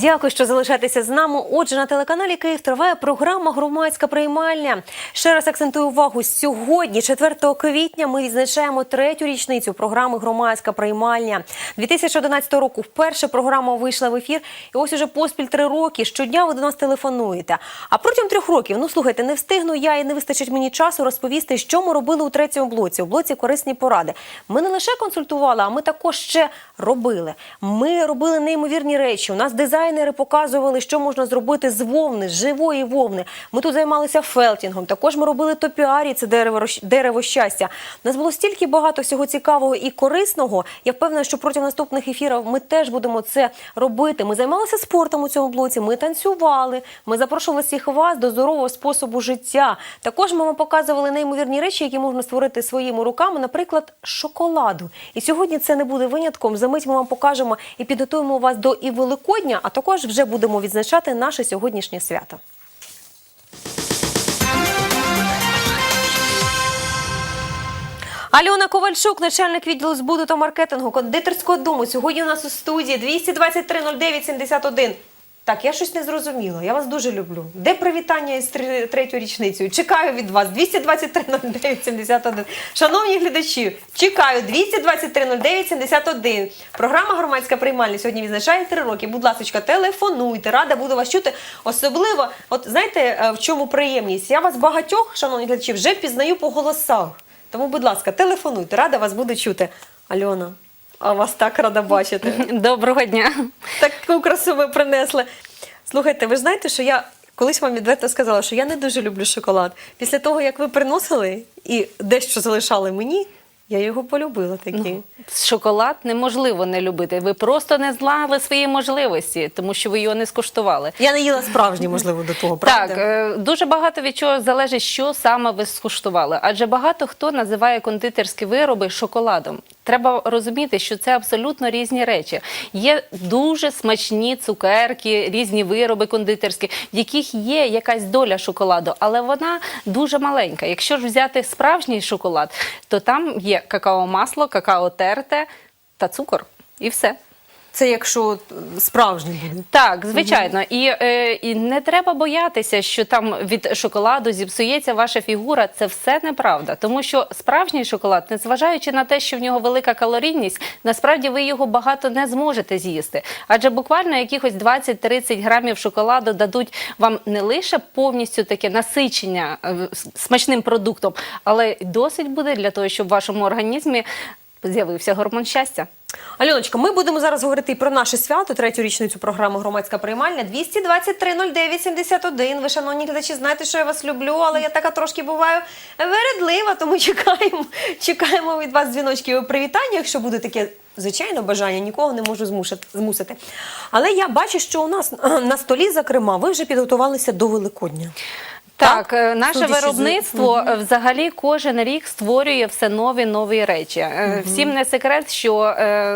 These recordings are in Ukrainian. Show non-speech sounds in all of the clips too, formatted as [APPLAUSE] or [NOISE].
Дякую, що залишаєтеся з нами. Отже, на телеканалі Київ триває програма Громадська приймальня. Ще раз акцентую увагу. Сьогодні, 4 квітня, ми відзначаємо третю річницю програми Громадська приймальня. 2011 року вперше програма вийшла в ефір. І ось уже поспіль три роки. Щодня ви до нас телефонуєте. А протягом трьох років, ну слухайте, не встигну я і не вистачить мені часу розповісти, що ми робили у третьому блоці. У блоці корисні поради. Ми не лише консультували, а ми також ще робили. Ми робили неймовірні речі. У нас дизайнери показували, що можна зробити з вовни, з живої вовни. Ми тут займалися фелтінгом. Також ми робили топіарі, це дерево дерево щастя. У нас було стільки багато всього цікавого і корисного. Я впевнена, що протягом наступних ефірів ми теж будемо це робити. Ми займалися спортом у цьому блоці. Ми танцювали. Ми запрошували всіх вас до здорового способу життя. Також ми вам показували неймовірні речі, які можна створити своїми руками, наприклад, шоколаду. І сьогодні це не буде винятком. За мить ми вам покажемо і підготуємо вас до і Великодня, а також вже будемо відзначати наше сьогоднішнє свято. Альона Ковальчук, начальник відділу збуду та маркетингу кондитерського дому. Сьогодні у нас у студії 223 09 71. Так, я щось не зрозуміла. Я вас дуже люблю. Де привітання із третьою річницею? Чекаю від вас 223 09 71. Шановні глядачі, чекаю 223 09 71. Програма громадська приймальня сьогодні відзначає три роки. Будь ласка, телефонуйте. Рада буду вас чути. Особливо, от знаєте, е, в чому приємність? Я вас багатьох, шановні глядачі, вже пізнаю по голосах. Тому, будь ласка, телефонуйте, рада вас буду чути. Альона, а вас так рада бачити. Доброго дня. Таку красу ви принесли. Слухайте, ви ж знаєте, що я колись вам відверто сказала, що я не дуже люблю шоколад. Після того, як ви приносили і дещо залишали мені, я його полюбила такі. Шоколад неможливо не любити. Ви просто не знали свої можливості, тому що ви його не скуштували. Я не їла справжні, можливо, до того, правда? Так, е, дуже багато від чого залежить, що саме ви скуштували. Адже багато хто називає кондитерські вироби шоколадом. Треба розуміти, що це абсолютно різні речі. Є дуже смачні цукерки, різні вироби кондитерські, в яких є якась доля шоколаду, але вона дуже маленька. Якщо ж взяти справжній шоколад, то там є какао-масло, какао терте та цукор. І все. Це якщо справжній буде. Так, звичайно, і, е, і не треба боятися, що там від шоколаду зіпсується ваша фігура. Це все неправда, тому що справжній шоколад, незважаючи на те, що в нього велика калорійність, насправді ви його багато не зможете з'їсти. Адже буквально якихось 20-30 грамів шоколаду дадуть вам не лише повністю таке насичення е, смачним продуктом, але досить буде для того, щоб в вашому організмі з'явився гормон щастя. Альоночка, ми будемо зараз говорити і про наше свято, третю річницю програми Громадська приймальня 223 09 71. Ви, шановні глядачі, знаєте, що я вас люблю, але я така трошки буваю вередлива, тому чекаємо, чекаємо від вас дзвіночків і привітання, якщо буде таке. Звичайно, бажання нікого не можу змушити, змусити. Але я бачу, що у нас на столі, зокрема, ви вже підготувалися до Великодня. Так, Так? е, наше Судячи виробництво е, взагалі кожен рік створює все нові нові речі. Е, Всім не секрет, що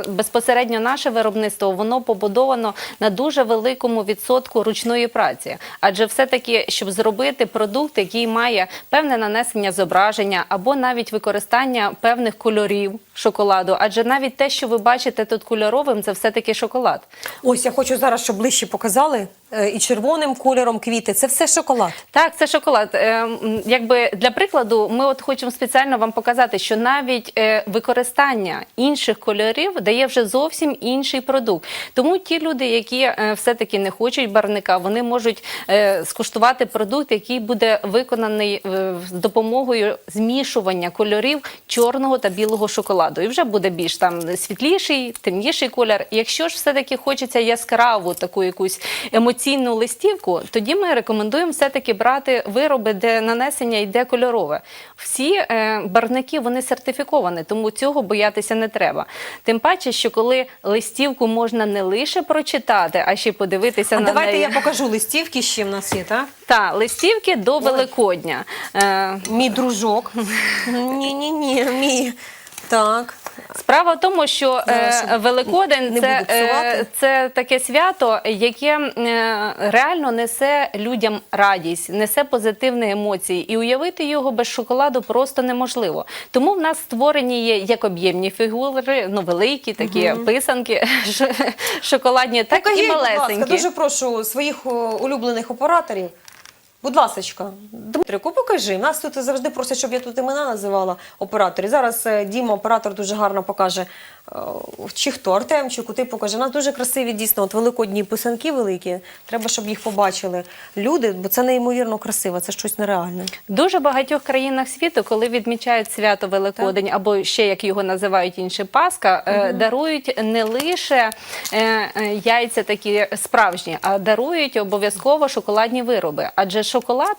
безпосередньо наше виробництво воно побудовано на дуже великому відсотку ручної праці. Адже все-таки, щоб зробити продукт, який має певне нанесення зображення або навіть використання певних кольорів шоколаду, адже навіть те, що ви бачите тут кольоровим, це все-таки шоколад. Ось я хочу зараз, щоб ближче показали і червоним кольором квіти. Це все шоколад. Так, це шоколад. Е, якби для прикладу, ми от хочемо спеціально вам показати, що навіть е, використання інших кольорів дає вже зовсім інший продукт. Тому ті люди, які е, все-таки не хочуть барвника, вони можуть е, скуштувати продукт, який буде виконаний е, допомогою змішування кольорів чорного та білого шоколаду. І вже буде більш там світліший, темніший колір. Якщо ж все-таки хочеться яскраву таку якусь емоційну листівку, тоді ми рекомендуємо все-таки брати вироби, де нанесення йде кольорове. Всі е, барвники вони сертифіковані, тому цього боятися не треба. Тим паче, що коли листівку можна не лише прочитати, а ще й подивитися А на давайте неї. я покажу листівки, ще в нас є, так? Та, листівки до Великодня. Е, Мій дружок. Ні, ні, ні, мій. Так. Справа в тому, що е, Великодень це, е, це таке свято, яке е, реально несе людям радість, несе позитивні емоції, і уявити його без шоколаду просто неможливо. Тому в нас створені є як об'ємні фігури, ну великі такі писанки [LAUGHS] ш- шоколадні, так Покажіть, і будь ласка, дуже прошу своїх улюблених операторів. Будь ласка, Дмитрику, покажи. Нас тут завжди просять, щоб я тут імена називала операторів. Зараз е, Діма, оператор, дуже гарно покаже. Е, Чи хто Артемчику, ти покаже. У нас дуже красиві, дійсно, от великодні писанки великі. Треба, щоб їх побачили люди, бо це неймовірно красиво, це щось нереальне. Дуже багатьох країнах світу, коли відмічають свято Великодень, або ще як його називають інші Пасха, е, дарують не лише е, яйця такі справжні, а дарують обов'язково шоколадні вироби. Адже шоколад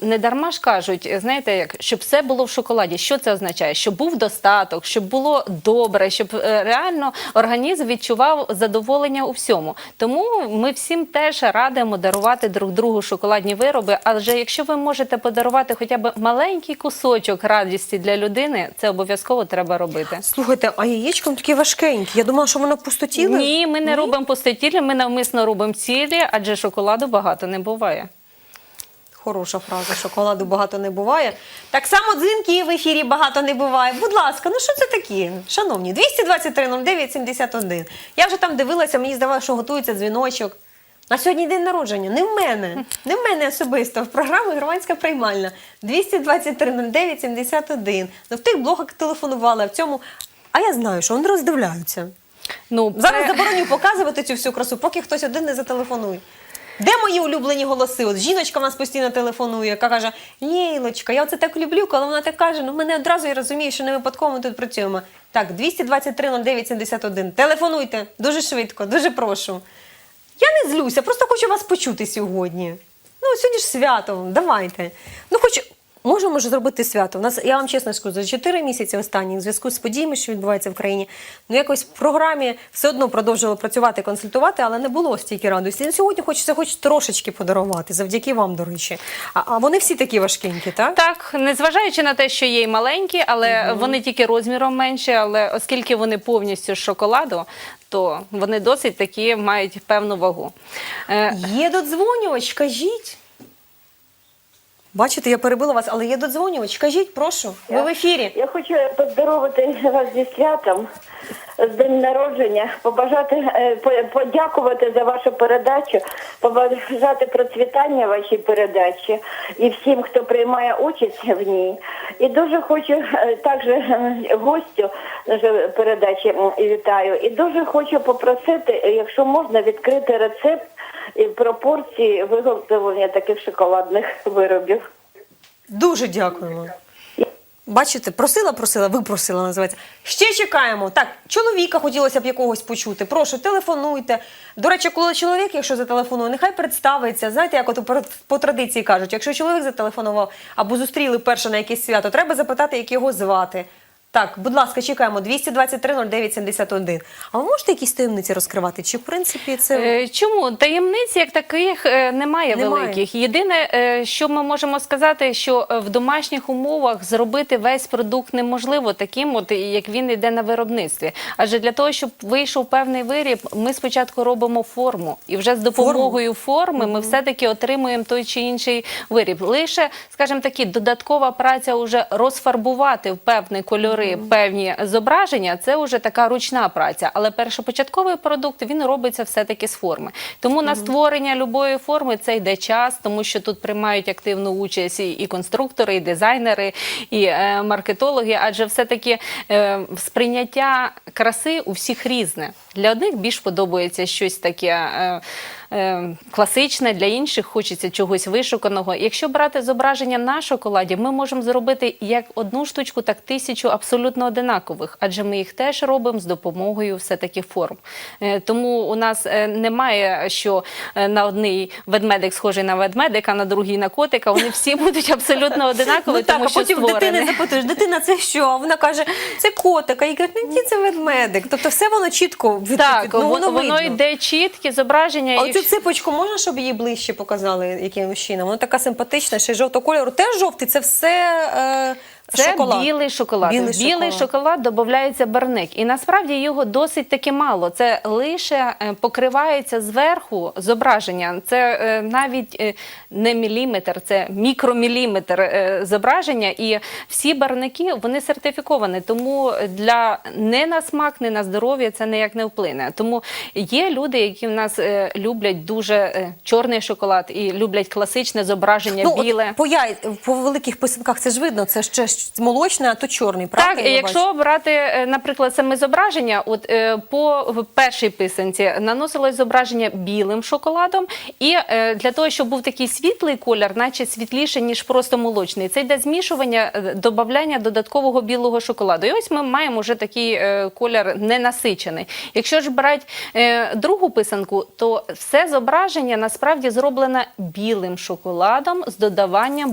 не дарма ж кажуть, знаєте, як щоб все було в шоколаді. Що це означає? Щоб був достаток, щоб було добре, щоб е, реально організм відчував задоволення у всьому. Тому ми всім теж радимо дарувати друг другу шоколадні вироби. Адже якщо ви можете подарувати хоча б маленький кусочок радісті для людини, це обов'язково треба робити. Слухайте, а яєчко ну, такі важкенькі. Я думала, що воно пустотіле. Ні, ми не робимо пустотілі, ми навмисно робимо цілі, адже шоколаду багато не буває. Хороша фраза, шоколаду багато не буває. Так само дзвінків в ефірі багато не буває. Будь ласка, ну що це такі? Шановні, 223 09 71. Я вже там дивилася, мені здавалося, що готується дзвіночок. На сьогодні день народження. Не в мене, не в мене особисто. В програмі Громадська приймальна. 223 09 71. Ну, в тих блогах телефонували, а в цьому. А я знаю, що вони роздивляються. Ну, Зараз це- забороню показувати цю всю красу, поки хтось один не зателефонує. Де мої улюблені голоси? От жіночка в нас постійно телефонує, яка каже: Лілочка, я оце так люблю, коли вона так каже, ну мене одразу я розумію, що не випадково ми тут працюємо. Так, 223 09 71. Телефонуйте дуже швидко, дуже прошу. Я не злюся, просто хочу вас почути сьогодні. Ну, сьогодні ж свято, давайте. Ну, хоч можемо ж зробити свято. У нас, я вам чесно скажу, за 4 місяці останні, в зв'язку з подіями, що відбуваються в країні, ну якось в програмі все одно продовжували працювати, консультувати, але не було стільки радості. Ну, сьогодні хочеться хоч трошечки подарувати, завдяки вам, до речі. А, а вони всі такі важкенькі, так? Так, незважаючи на те, що є й маленькі, але вони тільки розміром менші, але оскільки вони повністю з шоколаду, то вони досить такі мають певну вагу. Е, Є додзвонювач, кажіть. Бачите, я перебила вас, але є додзвонювач. Кажіть, прошу, ви в ефірі. Я хочу поздоровити вас зі святом, з день народження, побажати, е, подякувати за вашу передачу, побажати процвітання вашій передачі і всім, хто приймає участь в ній. І дуже хочу е, також е, гостю передачі вітаю. І дуже хочу попросити, якщо можна, відкрити рецепт і пропорції виготовлення таких шоколадних виробів. Дуже дякуємо. Бачите, просила, просила, ви просила, називається. Ще чекаємо. Так, чоловіка хотілося б якогось почути. Прошу, телефонуйте. До речі, коли чоловік, якщо зателефонує, нехай представиться. Знаєте, як от по традиції кажуть, якщо чоловік зателефонував або зустріли перше на якесь свято, треба запитати, як його звати. Так, будь ласка, чекаємо 223 09 71. А ви можете якісь таємниці розкривати? Чи в принципі це Е, Чому таємниць як таких е, немає, Немає. великих? Єдине, е, що ми можемо сказати, що в домашніх умовах зробити весь продукт неможливо таким, от як він йде на виробництві. Адже для того, щоб вийшов певний виріб, ми спочатку робимо форму, і вже з допомогою форми ми все-таки отримуємо той чи інший виріб. Лише, скажімо такі, додаткова праця уже розфарбувати в певні кольори, певні зображення. Це вже така ручна праця. Але першопочатковий продукт він робиться все-таки з форми. Тому на створення любої форми це йде час, тому що тут приймають активну участь і, конструктори, і дизайнери, і е, маркетологи, адже все-таки е, сприйняття краси у всіх різне. Для одних більш подобається щось таке. Е, Класичне для інших хочеться чогось вишуканого. Якщо брати зображення на шоколаді, ми можемо зробити як одну штучку, так тисячу абсолютно одинакових, адже ми їх теж робимо з допомогою все-таки форм. Е, Тому у нас е, немає, що е, на одний ведмедик схожий на ведмедика, на другий на котика. Вони всі [LAUGHS] будуть абсолютно одинакові, Ну так, тому а що потім створені. дитини запитуєш, дитина це що? А вона каже, це котик. А їй кажуть, ні, це ведмедик. Тобто все воно чітко від, Так, від- ну, воно, воно видно. йде чіткі зображення. А якщо- ципочку можна, щоб її ближче показали якимось чином? Вона така симпатична, ще й жовтого кольору. Теж жовтий, це все е, Це Шоколад. білий шоколад. Білий білий шоколад. шоколад додається барник. І насправді його досить таки мало. Це лише е, покривається зверху зображення. Це е, навіть е, не міліметр, це мікроміліметр зображення. І всі барники вони сертифіковані. Тому для не на смак, не на здоров'я це ніяк не вплине. Тому є люди, які в нас люблять дуже чорний шоколад і люблять класичне зображення Ну, біле. от по, яй... по великих писанках це ж видно, це ще молочне, а то чорний, правда? Так, якщо брати, е, наприклад, саме зображення, от е, по першій писанці наносилось зображення білим шоколадом, і е, для того, щоб був такий світлий колір, наче світліше, ніж просто молочний, це йде змішування, додавання додаткового білого шоколаду. І ось ми маємо вже такий колір ненасичений. Якщо ж брати другу писанку, то все зображення насправді зроблене білим шоколадом з додаванням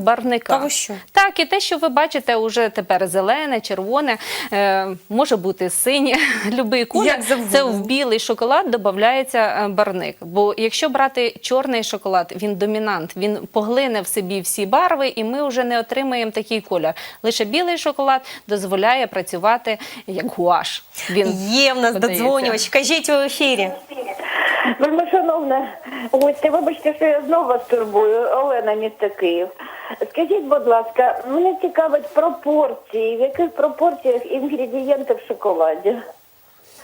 що? Так, і те, що ви бачите, уже тепер зелене, червоне, е, може бути синє, [LAUGHS] любий колір. Це в білий шоколад додається е, барник. Бо якщо брати чорний шоколад, він домінант, він поглине в собі всі барви, і ми вже не отримаємо такий колір. Лише білий шоколад дозволяє працювати як гуаш. Він Є в нас подається. додзвонювач. Кажіть у ефірі. Вельми шановна гостя, вибачте, що я знову вас турбую. Олена, місто Київ. Скажіть, будь ласка, мене цікавить пропорції, в яких пропорціях інгредієнти в шоколаді?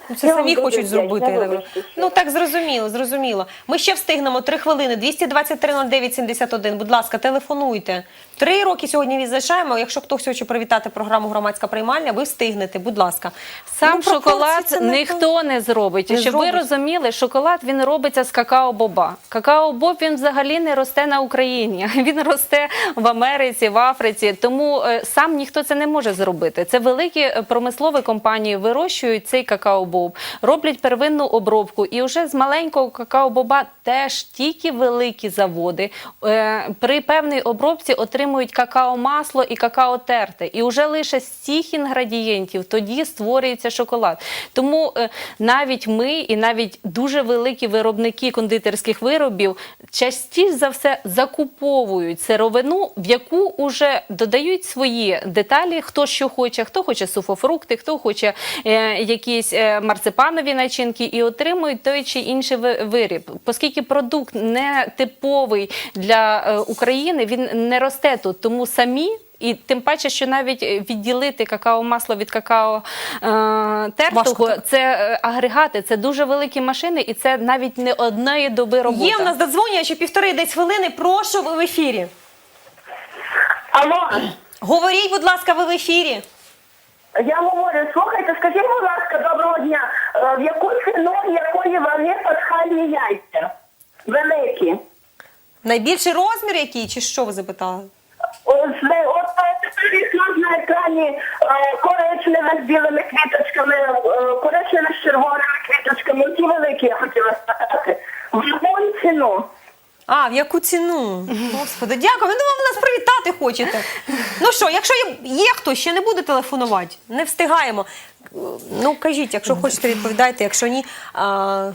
Ну, Це Я самі вам хочуть дуже зробити. вдячна, я вибачте, Ну так зрозуміло, зрозуміло. Ми ще встигнемо три хвилини. 223-09-71. Будь ласка, телефонуйте. Три роки сьогодні відзначаємо. Якщо хтось хоче привітати програму Громадська приймальня, ви встигнете. Будь ласка. Сам Ну, пропорції шоколад не ніхто не зробить. Не Щоб зробить. ви розуміли, шоколад він робиться з какао-боба. Какао-боб він взагалі не росте на Україні. [LAUGHS] Він росте в Америці, в Африці. Тому е, сам ніхто це не може зробити. Це великі е, промислові компанії вирощують цей какао-боб, роблять первинну обробку. І вже з маленького какао-боба теж тільки великі заводи е, при певній обробці отримують какао-масло і какао-терте. І вже лише з цих інгредієнтів тоді створюється шоколад. Тому е, навіть ми і навіть дуже великі виробники кондитерських виробів частіше за все закуповують сировину, в яку вже додають свої деталі, хто що хоче, хто хоче суфофрукти, хто хоче е, якісь марципанові начинки, і отримують той чи інший виріб. Оскільки продукт не типовий для е, України, він не росте тут, тому самі. І тим паче, що навіть е, відділити какао-масло від какао е, тертого, це е, агрегати, це дуже великі машини, і це навіть не одної доби роботи. Є в нас додзвонювач, півтори десь хвилини. Прошу ви в ефірі. Алло, Говоріть, будь ласка, ви в ефірі. Я говорю, слухайте, скажіть, будь ласка, доброго дня. Е, В яку ціну якої ваги пасхальні яйця? Великі. Найбільший розмір який, чи що ви запитали? Ось ви- От е, їх на екрані е, коричневе з білими квіточками, е, коричневе з червоними квіточками. Ті великі я хотіла спитати. В яку ціну? А, в яку ціну? Господи, дякую. Ну, ви нас привітати хочете. Ну що, якщо є, є хтось, ще не буде телефонувати, не встигаємо. Ну, кажіть, якщо хочете, відповідайте, якщо ні. А,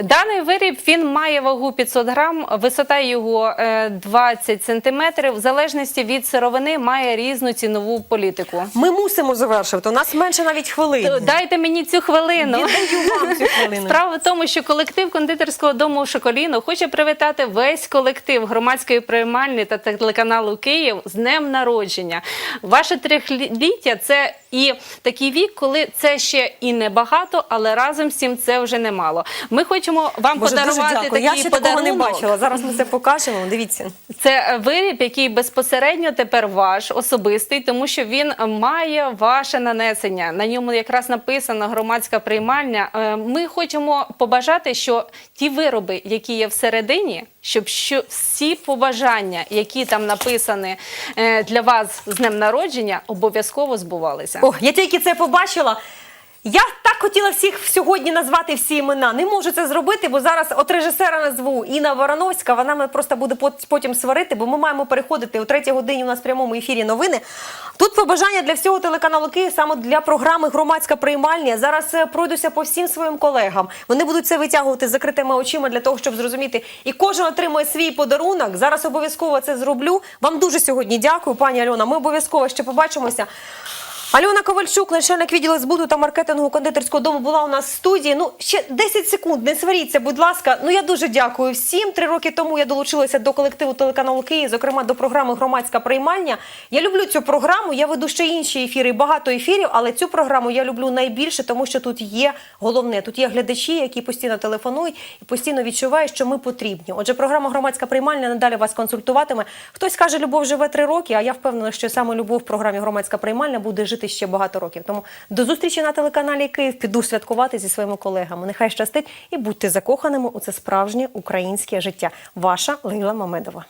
Даний виріб він має вагу 500 грам, висота його е, 20 сантиметрів. В залежності від сировини має різну цінову політику. ми мусимо завершувати. У нас менше навіть хвилини. Дайте мені цю хвилину. Віддаю вам цю хвилину. Справа в тому, що колектив кондитерського дому Шоколіно хоче привітати весь колектив громадської приймальні та телеканалу Київ з днем народження. Ваше трьохліття це і такий вік, коли це ще і небагато, але разом з цим це вже немало. Ми хочемо вам Боже, подарувати такий Я ще такого не бачила. Зараз ми це покажемо. Дивіться. Це виріб, який безпосередньо тепер ваш особистий, тому що він має ваше нанесення. На ньому якраз написано громадська приймальня. Е, Ми хочемо побажати, що ті вироби, які є всередині, щоб що всі побажання, які там написані е, для вас з днем народження, обов'язково збувалися. О, я тільки це побачила. Я так хотіла всіх сьогодні назвати всі імена. Не можу це зробити, бо зараз от режисера назву Інна Вороновська. Вона мене просто буде пот- потім сварити, бо ми маємо переходити о третій годині. У нас в прямому ефірі новини. Тут побажання для всього телеканалу Київ саме для програми Громадська приймальня. Зараз е, пройдуся по всім своїм колегам. Вони будуть це витягувати з закритими очима для того, щоб зрозуміти. І кожен отримує свій подарунок. Зараз обов'язково це зроблю. Вам дуже сьогодні дякую, пані Альона. Ми обов'язково ще побачимося. Альона Ковальчук, начальник відділу збуту та маркетингу кондитерського дому, була у нас в студії. Ну ще 10 секунд. Не сваріться, будь ласка. Ну я дуже дякую всім. Три роки тому я долучилася до колективу телеканалу Київ, зокрема до програми Громадська приймальня. Я люблю цю програму. Я веду ще інші ефіри, багато ефірів, але цю програму я люблю найбільше, тому що тут є головне. Тут є глядачі, які постійно телефонують і постійно відчувають, що ми потрібні. Отже, програма Громадська приймальня надалі вас консультуватиме. Хтось каже, любов живе три роки. А я впевнена, що саме любов в програмі Громадська приймальня буде жити ще багато років. Тому до зустрічі на телеканалі Київ піду святкувати зі своїми колегами. Нехай щастить і будьте закоханими у це справжнє українське життя. Ваша Лейла Мамедова.